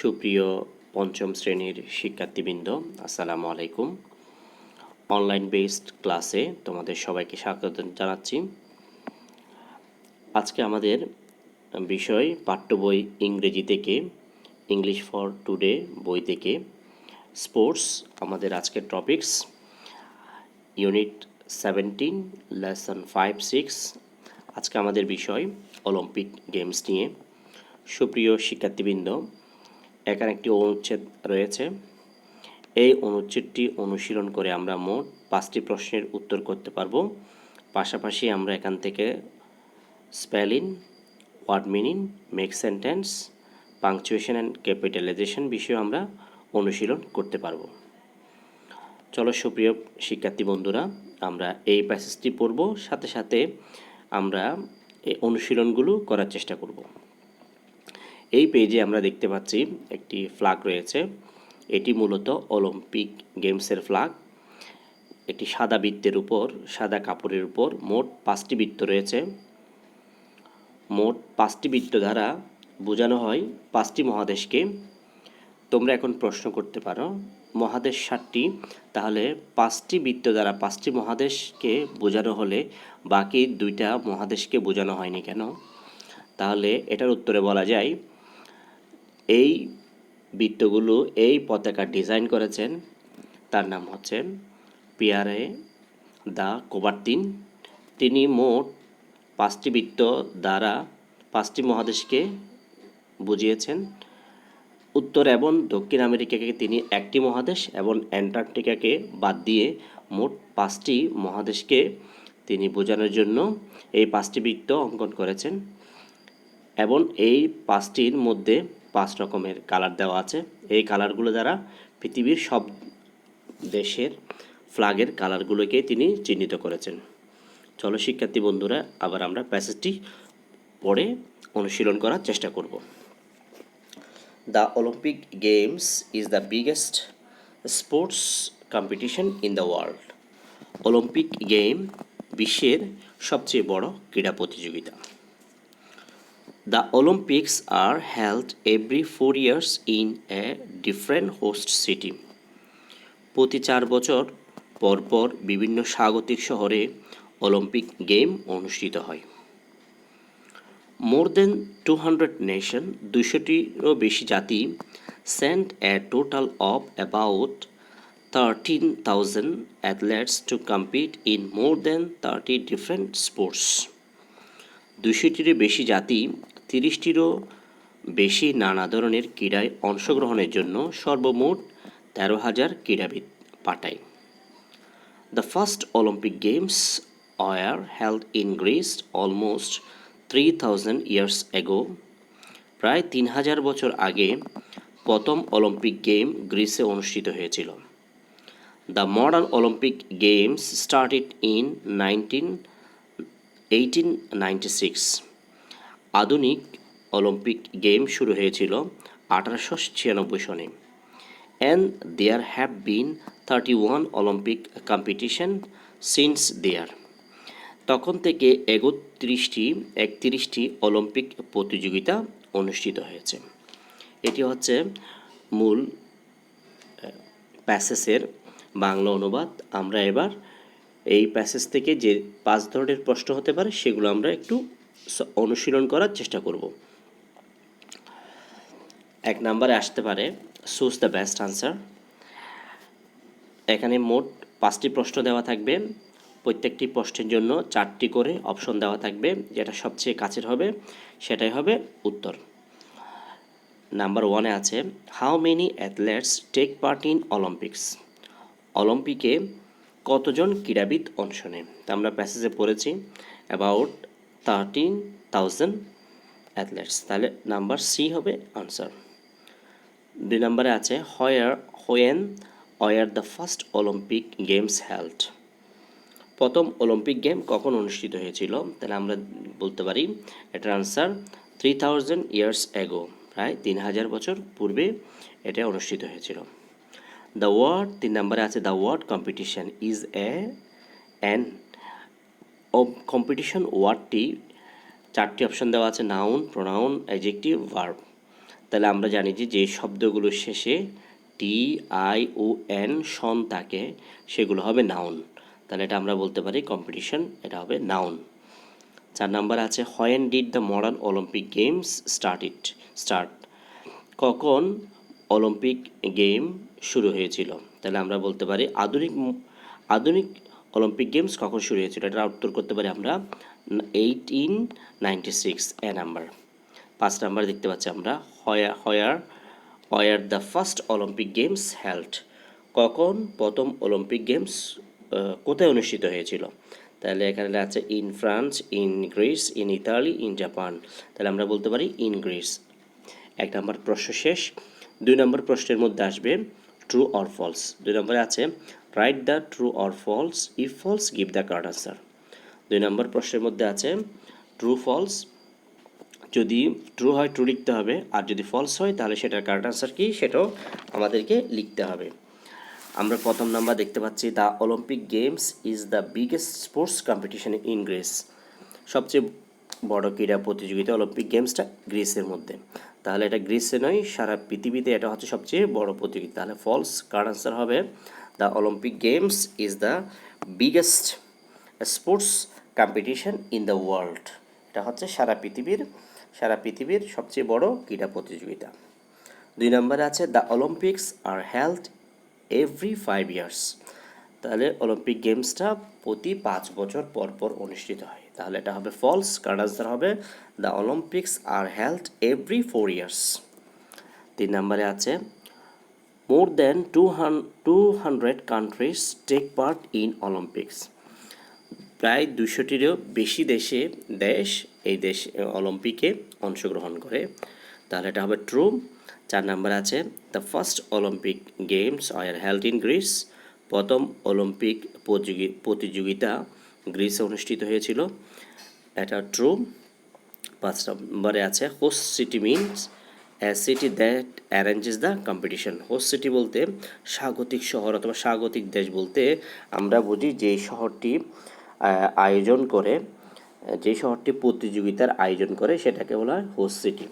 সুপ্রিয় পঞ্চম শ্রেণির শিক্ষার্থীবৃন্দ, আসসালামু আলাইকুম। অনলাইন বেসড ক্লাসে তোমাদের সবাইকে স্বাগত জানাচ্ছি। আজকে আমাদের বিষয় পাঠ্য বই ইংরেজি থেকে ইংলিশ ফর টুডে বই থেকে স্পোর্টস আমাদের আজকের topics unit seventeen lesson five six আজকে আমাদের বিষয় অলিম্পিক গেমস নিয়ে। সুপ্রিয় শিক্ষার্থীবৃন্দ এখানে একটি অনুচ্ছেদ রয়েছে। এই অনুচ্ছেদটি অনুশীলন করে আমরা মোট পাঁচটি প্রশ্নের উত্তর করতে পারব। পাশাপাশি আমরা এখান থেকে spelling, word meaning, make sentence, punctuation and capitalisation বিষয়ে আমরা অনুশীলন করতে পারব। চলো সুপ্রিয় শিক্ষার্থী বন্ধুরা, আমরা এই প্যাসেজটি পড়ব। সাথে সাথে আমরা এই অনুশীলনগুলো করার চেষ্টা করব। এই পেজে আমরা দেখতে পাচ্ছি একটি ফ্ল্যাগ রয়েছে। এটি মূলত অলিম্পিক গেমসের ফ্ল্যাগ একটি সাদা বৃত্তের উপর, সাদা কাপড়ের উপর মোট পাঁচটি বৃত্ত রয়েছে। মোট পাঁচটি বৃত্ত দ্বারা বোঝানো হয় পাঁচটি মহাদেশকে। তোমরা এখন প্রশ্ন করতে পারো, মহাদেশ সাতটি, তাহলে পাঁচটি বৃত্ত দ্বারা পাঁচটি মহাদেশকে বোঝানো হলে বাকি দুইটা মহাদেশকে বোঝানো হয়নি কেন? তাহলে এটার উত্তরে বলা যায় এই বৃত্তগুলো এই পতাকা ডিজাইন করেছেন। তার নাম হচ্ছে পিয়ারে দা কোবার্তিন। তিনি মোট পাঁচটি বৃত্ত দ্বারা পাঁচটি মহাদেশকে বুঝিয়েছেন। উত্তর এবং দক্ষিণ আমেরিকাকে তিনি একটি মহাদেশ এবং অ্যান্টার্কটিকাকে বাদ দিয়ে মোট পাঁচটি মহাদেশকে তিনি বোঝানোর জন্য এই পাঁচটি বৃত্ত অঙ্কন করেছেন। এবং এই পাঁচটির মধ্যে পাঁচ রকমের কালার দেওয়া আছে। এই কালারগুলো দ্বারা পৃথিবীর সব দেশের ফ্ল্যাগের কালারগুলোকে তিনি চিহ্নিত করেছেন। চলো শিক্ষার্থী বন্ধুরা, আবার আমরা প্যাসেজটি পড়ে অনুশীলন করার চেষ্টা করব। The Olympic games is the biggest sports competition in the world Olympic game বিশ্বের সবচেয়ে বড় ক্রীড়া প্রতিযোগিতা। The Olympics are held every four years in a different host city. প্রতি চার বছর পর পর বিভিন্ন স্বাগতিক শহরে অলিম্পিক গেম অনুষ্ঠিত হয় more than two hundred nation দুশোটিরও বেশি জাতি sent a total of about thirteen thousand athletes to compete in more than thirty different sports দুশোটিরও বেশি জাতি তিরিশটিরও বেশি নানা ধরনের ক্রীড়ায় অংশগ্রহণের জন্য সর্বমোট তেরো হাজার ক্রীড়াবিদ পাঠায়। The first Olympic games are held in Greece almost three thousand years ago প্রায় তিন হাজার বছর আগে প্রথম অলিম্পিক গেম গ্রিসে অনুষ্ঠিত হয়েছিল। The modern Olympic games started in nineteen eighteen ninety six আধুনিক অলিম্পিক গেম শুরু হয়েছিল আঠারোশো ছিয়ানব্বই সনে। And there have been thirty one Olympic competition since there তখন থেকে একত্রিশটি একত্রিশটি অলিম্পিক প্রতিযোগিতা অনুষ্ঠিত হয়েছে। এটি হচ্ছে মূল প্যাসেসের বাংলা অনুবাদ। আমরা এবার এই প্যাসেজ থেকে যে পাঁচ ধরনের প্রশ্ন হতে পারে সেগুলো আমরা একটু অনুশীলন করার চেষ্টা করব। এক নম্বরে আসতে পারে সুজ দ্য বেস্ট আনসার এখানে মোট পাঁচটি প্রশ্ন দেওয়া থাকবে। প্রত্যেকটি প্রশ্নের জন্য চারটি করে অপশন দেওয়া থাকবে, যেটা সবচেয়ে কাছের হবে, সেটাই হবে উত্তর। নাম্বার ওয়ানে আছে how many athletes take part in Olympics অলিম্পিকে কতজন ক্রীড়াবিদ অংশ নেয়? তা আমরা প্যাসেজে পড়েছি অ্যাবাউট থার্টিন থাউজেন্ড অ্যাথলেটস তাহলে নাম্বার সি হবে আনসার দুই নম্বরে আছে where when were the first Olympic games held প্রথম অলিম্পিক গেম কখন অনুষ্ঠিত হয়েছিল? তাহলে আমরা বলতে পারি, এটার answer three thousand years ago প্রায় তিন হাজার বছর পূর্বে এটা অনুষ্ঠিত হয়েছিল। দ্য ওয়ার্ড তিন নম্বরে আছে the word competition is a an competition ওয়ার্ডটি চারটি অপশন দেওয়া আছে নাউন প্রোনাউন অ্যাজেক্টিভ ভার্ব তাহলে আমরা জানি যে যে শব্দগুলোর শেষে টি আই ও এন সন থাকে, সেগুলো হবে নাউন তাহলে এটা আমরা বলতে পারি কম্পিটিশন এটা হবে নাউন চার নাম্বার আছে when did the modern Olympic games start it start কখন অলিম্পিক গেম শুরু হয়েছিল? তাহলে আমরা বলতে পারি আধুনিক আধুনিক অলিম্পিক গেমস কখন শুরু হয়েছিল এটা উত্তর করতে পারি আমরা eighteen ninety six a number পাঁচ নাম্বার দেখতে পাচ্ছি আমরা। Where where where the first Olympic games held কখন প্রথম অলিম্পিক গেমস কোথায় অনুষ্ঠিত হয়েছিল? তাহলে এখানে আছে in France in Greece in Italy in Japan তাহলে আমরা বলতে পারি ইন গ্রিস এক নম্বর প্রশ্ন শেষ। দুই নম্বর প্রশ্নের মধ্যে আসবে ট্রু অর ফলস দুই নম্বরে আছে right the true or false if false give the correct answer দুই নম্বর প্রশ্নের মধ্যে আছে ট্রু ফলস যদি ট্রু হয় ট্রু লিখতে হবে, আর যদি ফলস হয়, তাহলে সেটার কারেক্ট আনসার কি? সেটাও আমাদেরকে লিখতে হবে। আমরা প্রথম নাম্বার দেখতে পাচ্ছি the Olympic games is the biggest sports competition in Greece সবচেয়ে বড় ক্রীড়া প্রতিযোগিতা অলিম্পিক গেমসটা গ্রিসের মধ্যে। তাহলে এটা গ্রিসে নয়, সারা পৃথিবীতে এটা হচ্ছে সবচেয়ে বড় প্রতিযোগিতা। তাহলে ফলস কার্ড আনসার হবে the Olympic games is the biggest sports competition in the world এটা হচ্ছে সারা পৃথিবীর সারা পৃথিবীর সবচেয়ে বড় ক্রীড়া প্রতিযোগিতা। দুই নম্বরে আছে the Olympics are held every five years তাহলে অলিম্পিক গেমসটা প্রতি পাঁচ বছর পর পর অনুষ্ঠিত হয়। তাহলে এটা হবে ফলস কার্ড আনসার হবে the Olympics are held every four years তিন নম্বরে আছে হান two hundred countries take part in Olympics প্রায় দুশোটিরও বেশি দেশে দেশ এই দেশ অলিম্পিকে অংশগ্রহণ করে। তাহলে এটা হবে ট্রু চার নাম্বার আছে the first Olympic games are held in Greece প্রথম অলিম্পিক প্রতিযোগি- প্রতিযোগিতা গ্রিসে অনুষ্ঠিত হয়েছিল। এটা ট্রু পাঁচ নম্বরে আছে host city means city that arranges the competition host city বলতে স্বাগতিক শহর অথবা স্বাগতিক দেশ বলতে আমরা বুঝি যে শহরটি আয়োজন করে, যে শহরটি প্রতিযোগিতার আয়োজন করে সেটাকে বলা হয় হোস্ট সিটি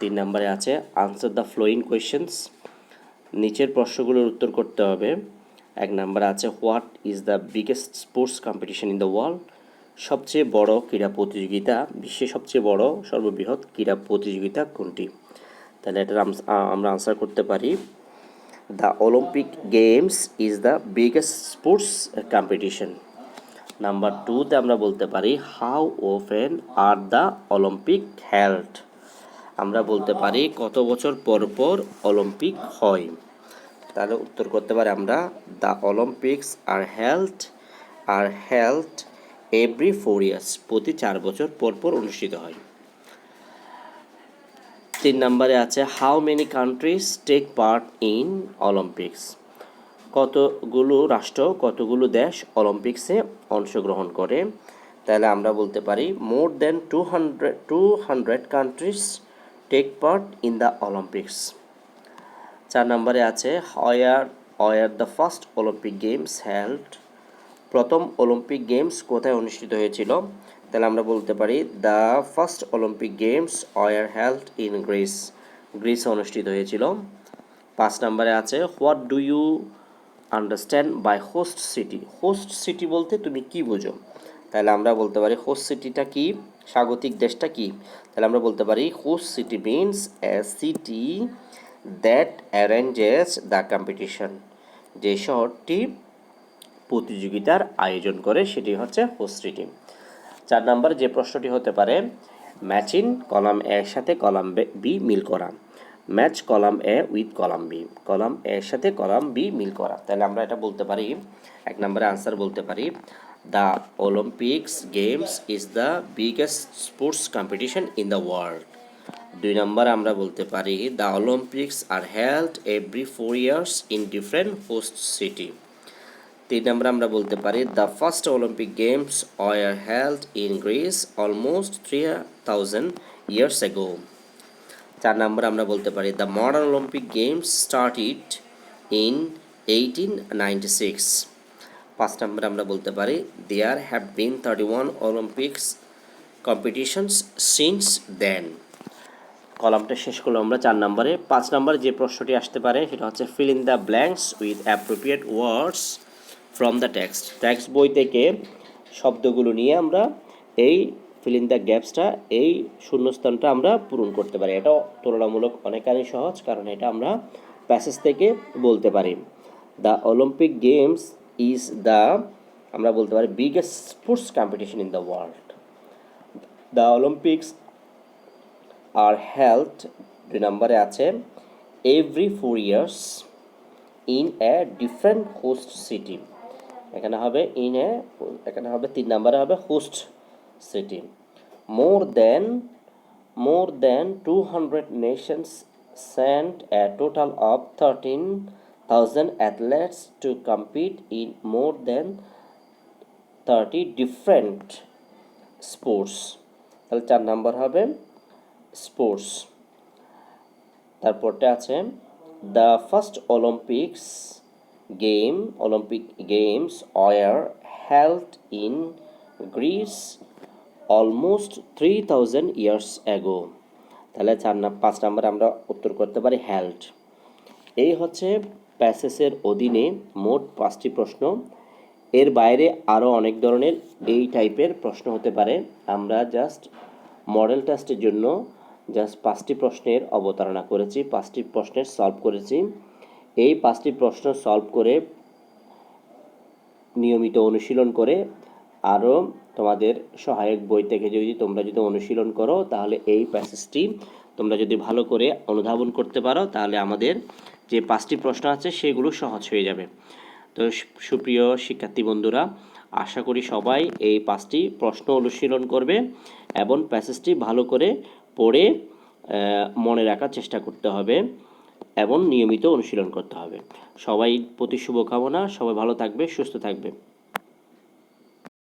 তিন নম্বরে আছে আনসার দ্য ফ্লোয়িং কোয়েশ্চেন্স নিচের প্রশ্নগুলোর উত্তর করতে হবে। এক নম্বরে আছে what is the biggest sports competition in the world সবচেয়ে বড় ক্রীড়া প্রতিযোগিতা, বিশ্বের সবচেয়ে বড়, সর্ববৃহৎ ক্রীড়া প্রতিযোগিতা কোনটি? তাহলে আম- আমরা আনসার করতে পারি। The Olympic games is the biggest sports competition number টুতে আমরা বলতে পারি how often are the Olympic held আমরা বলতে পারি, কত বছর পর পর অলিম্পিক হয়? তাহলে উত্তর করতে পারি আমরা the Olympics are held are held every four years প্রতি চার বছর পর পর অনুষ্ঠিত হয়। তিন নম্বরে আছে how many countries take part in Olympics কতগুলো রাষ্ট্র, কতগুলো দেশ অলিম্পিক্সে অংশগ্রহণ করে? তাহলে আমরা বলতে পারি more than two hundred two hundred countries take part in the Olympics চার নম্বরে আছে where where the first Olympic games held প্রথম অলিম্পিক গেমস কোথায় অনুষ্ঠিত হয়েছিল? তাহলে আমরা বলতে পারি the first Olympic games were held in Greece গ্রিসে অনুষ্ঠিত হয়েছিল। পাঁচ নম্বরে আছে what do you understand by host city host city বলতে তুমি কি বোঝো? তাহলে আমরা বলতে পারি হোস্ট সিটিটা কি? স্বাগতিক দেশটা কি? তাহলে আমরা বলতে পারি host city means a city that arranges the competition যে শহরটি প্রতিযোগিতার আয়োজন করে, সেটি হচ্ছে হোস্ট সিটি চার নাম্বার যে প্রশ্নটি হতে পারে, ম্যাচিং কলাম এর সাথে কলাম বি মিল করা। Match column A with column B, column এর সাথে কলাম বি মিল করা। তাহলে আমরা এটা বলতে পারি, এক নম্বরে আনসার বলতে পারি the Olympics games is the biggest sports competition in the world দুই নম্বর আমরা বলতে পারি the Olympics are held every four years in different host city তিন নম্বর আমরা বলতে পারি the first Olympic games are held in Greece almost three thousand years ago চার নম্বর আমরা বলতে পারি the modern Olympic games started in eighteen ninety six পাঁচ নম্বর আমরা বলতে পারি there have been thirty one Olympics competitions since then কলামটা শেষ করলাম আমরা চার নম্বরে। পাঁচ নম্বরে যে প্রশ্নটি আসতে পারে, সেটা হচ্ছে fill in the blanks with appropriate words from the text text বই থেকে শব্দগুলো নিয়ে আমরা এই ফিল দ্য গ্যাপসটা এই শূন্যস্থানটা আমরা পূরণ করতে পারি। এটাও তুলনামূলক অনেকারই সহজ, কারণ এটা আমরা প্যাসেজ থেকে বলতে পারি। The Olympic games is the আমরা বলতে পারি biggest sports competition in the world the Olympics are held দুই নম্বরে আছে every four years in a different host city এখানে হবে ইন এ, এখানে হবে তিন নম্বরে হবে host city more than more than two hundred nations sent a total of thirteen thousand athletes to compete in more than thirty different sports তাহলে চার number হবে স্পোর্টস তারপরটা আছে the first Olympics game Olympic games were held in Greece almost three thousand years ago তাহলে চার না পাঁচ number আমরা উত্তর করতে পারি হেল্ড এই হচ্ছে প্যাসেসের অধীনে মোট পাঁচটি প্রশ্ন। এর বাইরে আরও অনেক ধরনের এই টাইপের প্রশ্ন হতে পারে। আমরা জাস্ট মডেল টেস্টের জন্য জাস্ট পাঁচটি প্রশ্নের অবতারণা করেছি, পাঁচটি প্রশ্নের সলভ করেছি। এই পাঁচটি প্রশ্ন সলভ করে নিয়মিত অনুশীলন করে আরও তোমাদের সহায়ক বই থেকে যদি তোমরা যদি অনুশীলন করো, তাহলে এই প্যাসেজটি তোমরা যদি ভালো করে অনুধাবন করতে পারো, তাহলে আমাদের যে পাঁচটি প্রশ্ন আছে সেগুলো সহজ হয়ে যাবে। তো সুপ্রিয় শিক্ষার্থী বন্ধুরা, আশা করি সবাই এই পাঁচটি প্রশ্ন অনুশীলন করবে এবং প্যাসেজটি ভালো করে পড়ে মনে রাখার চেষ্টা করতে হবে। এবং নিয়মিত অনুশীলন করতে হবে। সবাই প্রতি শুভকামনা সবাই ভালো থাকবে সুস্থ থাকবে।